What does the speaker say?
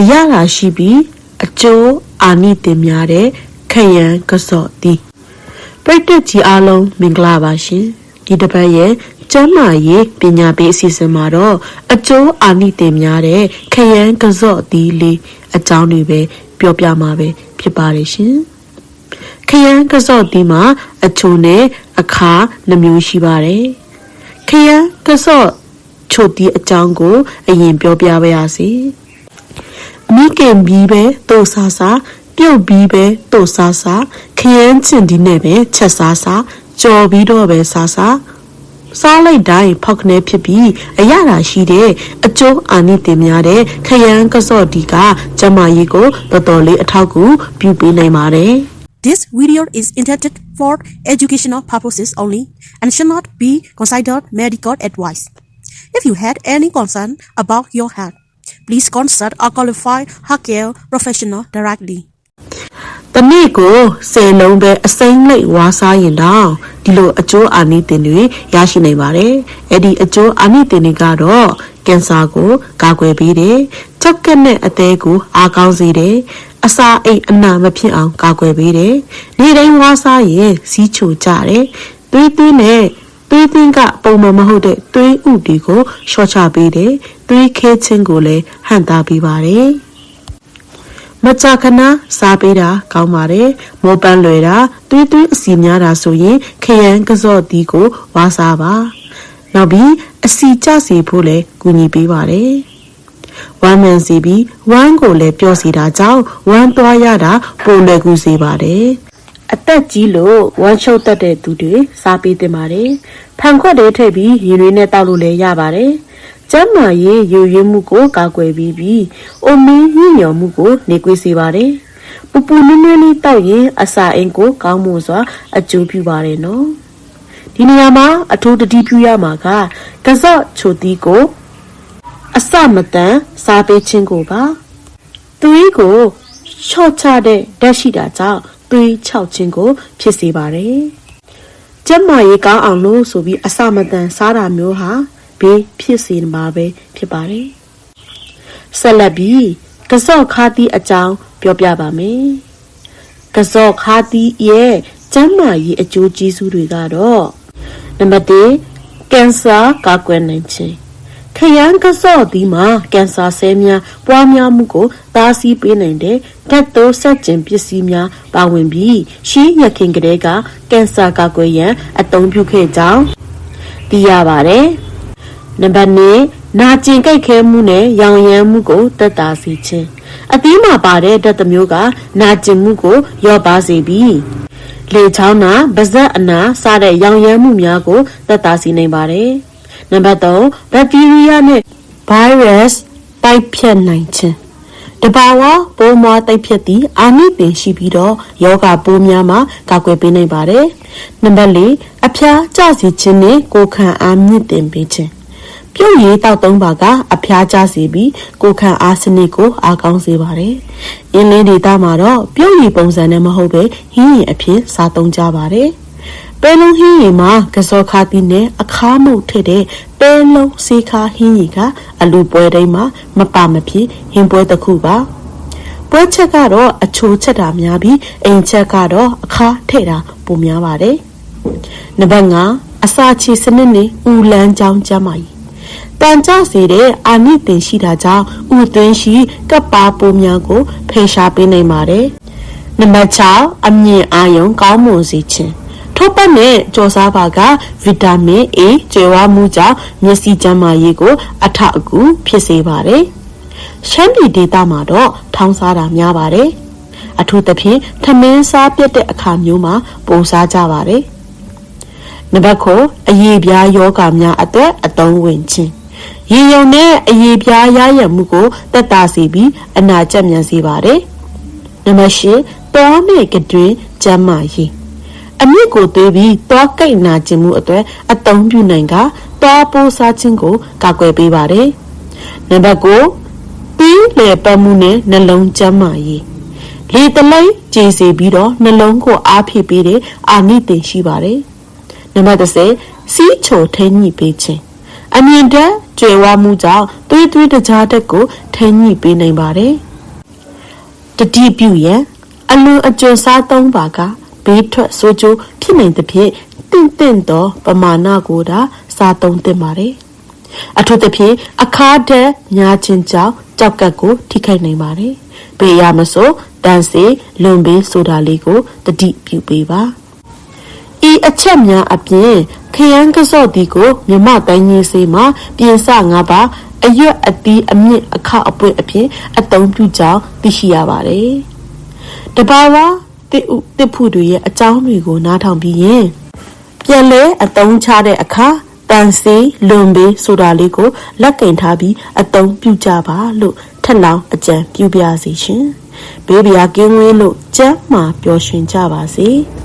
အရသာရှိပြီးအကျိုးအာနိသင်များတဲ့ခရမ်းကစော့သည်ပရိသတ်ကြီးအားလုံးမင်္ဂလာပါရှင်ဒီတစ်ပတ်ရဲ့ကျမ်းမာရေးပညာပေးအစီအစဉ်မှာတော့အကျိုးအာနိသင်များတဲ့ခရမ်းကစော့သည်လေးအကြောင်းတွေပဲပြောပြမှာပဲဖြစ်ပါတယ်ရှင်ခရမ်းကစော့သည်မှာအချိုနဲ့အခါနှမျိုးရှိပါတယ်ခရမ်းကစော့ချိုတီအကြောင်းကို အရင်ပြောပြပါရစေ မိခင်ပြီးပဲတို့ဆာဆာပြုတ်ပြီးပဲတို့ဆာဆာခရမ်းချင်ဒီနဲ့ပဲချက်ဆာဆာကြော်ပြီးတော့ပဲဆာဆာစားလိုက်တိုင်းဖောက်ကနေဖြစ်ပြီးအရသာရှိတဲ့အကျိုးအာနိသင်များတဲ့ခရမ်းကစော့ဒီကကျမကြီးကိုတော်တော်လေးအထောက်အကူပြုပေးနိုင်ပါတယ် This video is intended for educational purposes only and should not be considered medical advice. If you had any concern about your health, please consult a qualified healthcare professional directly. တနေ့ကိုဆယ်လုံးပဲအစိမ့်လိုက်ဝါစားရင်တော့ဒီလိုအကျိုးအာနိသင်တွေရရှိနိုင်ပါတယ်။အဲ့ဒီအကျိုးအာနိသင်တွေကတော့ကင်ဆာကိုကာကွယ်ပေးတယ်။ချောက်ကက်နဲ့အသေးကိုအားကောင်းစေတယ်။အစာအိမ်အနာမဖြစ်အောင်ကာကွယ်ပေးတယ်။နေ့တိုင်းဝါစားရင်စီးချိုကြတယ်။သွေးသွင်းနဲ့ သွေးသွင်းကပုံမှန်မဟုတ်တဲ့သွေးဥတွေကိုရှော့ချပေးတယ်။သွေးခဲခြင်းကိုလည်းဟန့်တားပေးပါတယ်။မကြာခဏစားပေးတာကောင်းပါတယ်မောပန်းလွယ်တာသွေးသွေးအစီများတာဆိုရင်ခရမ်းကစော့တီးကိုဝါစားပါနောက်ပြီးအစီကျစီဖို့လည်းကူညီပေးပါတယ်ဝမ်းမန်စီပြီးဝမ်းကိုလည်းပျော့စီတာကြောင့်ဝမ်းသွားရတာပိုလွယ်ကူစေပါတယ် အသက်ကြီးလို့ဝမ်းချုပ်တတ်တဲ့သူတွေစားပေးသင့်ပါတယ်ဖန်ခွက်တွေထည့်ပြီးရေတွေနဲ့တောက်လို့လည်းရပါတယ်ကျန်းမာရေးယူရင်းမှုကိုကာကွယ်ပြီးပြီးအိုမင်းညှိညော်မှုကိုနေကွေးစေပါတယ်ပူပူနွေးနွေးလေးတောက်ရင်အစာအိမ်ကိုကောင်းမှုစွာအကျိုးပြုပါတယ်နော်ဒီနေရာမှာအထူးတတိပြုရမှာကကစော့ချိုတီးကိုအစမတန်စားပေးခြင်းကိုပါသွေးကိုချော့ချတဲ့ဓာတ်ရှိတာကြောင့် သွေးချောက်ခြင်းကို ဖြစ်စေပါတယ်ကျန်းမာရေးကောင်းအောင်လို့ဆိုပြီးအစမတန်စားတာမျိုးဟာဘေးဖြစ်စေမှာပဲဖြစ်ပါတယ်ဆက်လက်ပြီးကစော့ခါတီးအကြောင်းပြောပြပါမယ်ကစော့ခါတီးရဲ့ကျန်းမာရေးအကျိုးကျေးဇူးတွေကတော့နံပါတ်1ကင်ဆာကာကွယ်နိုင်ခြင်းခ ရမ်းကစော့ဒီမှာကင်ဆာဆဲများပွားများမှုကိုတားဆီးပေးနိုင်တဲ့ဓာတ်တိုးဆက်ကျင်ပစ္စည်းများပါဝင်ပြီးရှင်းရခင်ကလေးကကင်ဆာကာကွယ်ရန်အသုံးပြုခဲ့ကြောင်းသိရပါတယ်။နံပါတ်2နာကျင်ကြိတ်ခဲမှုနဲ့ရောင်ရမ်းမှုကိုတက်တာစေခြင်းအသီးမှာပါတဲ့ဓာတ်တစ်မျိုးကနာကျင်မှုကိုလျော့ပါစေပြီးလေချောင်းနာပါဇက်အနာစတဲ့ရောင်ရမ်းမှုများကိုတက်တာစေနိုင်ပါတယ်။ နံပါတ်3ဘက်တီးရီးယားနဲ့ virus တိုက်ဖြတ်နိုင်ခြင်းတဘာဝပိုးမွားတိုက်ဖြတ်သည့်အာနိသင်ရှိပြီးတော့ယောဂပိုးများမှာကာကွယ်ပေးနိုင်ပါတယ်။နံပါတ်4အဖျားကျစေခြင်းနဲ့ကိုယ်ခံအားမြင့်တင်ပေးခြင်းပြုတ်ရည်တောက်သုံးပါကအဖျားကျစေပြီးကိုယ်ခံအားစနစ်ကိုအားကောင်းစေပါတယ်။အင်းလေးဒေတာမှာတော့ပြုတ်ရည်ပုံစံနဲ့မဟုတ်ပဲဟင်းရည်အဖြစ်စားသုံးကြပါတယ်။ ပဲလုံးဟင်းရည်မှာကစောခါတီနဲ့အခါမုတ်ထည့်တဲ့ပဲလုံးစေခါဟင်းရည်ကအလူပွဲတိုင်းမှာမပါမဖြစ်ဟင်းပွဲတစ်ခုပါ။ပွဲချက်ကတော့အချိုချက်တာများပြီးအိမ်ချက်ကတော့အခါထည့်တာပိုများပါတယ်။နံပါတ်5အစာချေစနစ်နဲ့ဦးလန်းချောင်းကျမ်းမာကြီးတန်ကြစေတဲ့အာနိသင်ရှိတာကြောင့်ဥသွင်းရှိကပ်ပါပိုးများကိုဖေရှားပေးနိုင်ပါတယ်။နံပါတ်6အမြင့်အာရုံကောင်းမွန်စေခြင်း ထောပတ်နဲ့ကြော်စားပါကဗီတာမင် A ကျွေးဝမှုကြောင့်မျက်စိကျန်းမာရေးကို အထောက်အကူဖြစ်စေပါတယ်။ရှမ်းပြည်ဒေသမှာတော့ထောင်းစားတာများပါတယ်။အထူးသဖြင့်ထမင်းစားပြတ်တဲ့အခါမျိုးမှာပုံစားကြပါတယ်။နံပါတ်9အရေးပြားယောဂများအတွက်အသုံးဝင်ခြင်းရေယုံနဲ့အရေးပြားရရမှုကိုတက်တာစေပြီးအနာကျက်မြန်စေပါတယ်။နံပါတ်10တောနဲ့ကတွင်ကျမ်းမာရေး အမြင့်ကိုသွေးပြီးတောကိတ်နာခြင်းမှုအတွက်အသုံးပြုနိုင်ကတောပိုးစားခြင်းကိုကာကွယ်ပေးပါတယ်။နံပါတ်9ပြီးလေပတ်မှုနဲ့နှလုံးကျမ်းမာရေးလေတလိမ့်ကြေစေပြီးတော့နှလုံးကိုအားဖြည့်ပေးတဲ့အာနိသင်ရှိပါတယ်။နံပါတ်10စီးချိုထိန်းညှိပေးခြင်းအမြင့်တက်ကျွယ်ဝမှုကြောင့်သွေးသွေးတကြားတက်ကိုထိန်းညှိပေးနိုင်ပါတယ်တတိပြုရန်အလွန်အကျွံစားသုံးပါက ဘေးထွက်ဆိုးကျိုးဖြစ်နိုင်သဖြင့်တင့်တင့်သောပမာဏကိုသာစားသုံးသင့်ပါတယ်အထူးသဖြင့်အခါတည်းညာချင်းကြောင့်ကြောက်ကပ်ကိုထိခိုက်နိုင်ပါတယ်ဘေးရမဆိုတန်စီလွန်ဘေးဆိုတာလေးကိုတတိပြုပေးပါဤအချက်များအပြင်ခရမ်းကစော့ဒီကိုမြမတိုင်းကြီးစေမှာပြင်စငါးပါအရွက်အသီးအမြင့်အခအပွင့်အဖြစ်အသုံးပြုကြောင်းသိရှိရပါတယ်တဘာဝ တစ်ဥတစ်ဖူတွေရဲ့အကြောင်းတွေကိုနားထောင်ပြီးရင်ပြန်လဲအသုံးချတဲ့အခါတန်စီလွန်ဘေးဆိုတာလေးကိုလက်ကင်ထားပြီးအသုံးပြုကြပါလို့ထက်လောင်းအကြံပြုပြစီရှင်ဘေးဘီယာကင်းဝေးလို့ကျမ်းမာပျော်ရွှင်ကြပါစေ။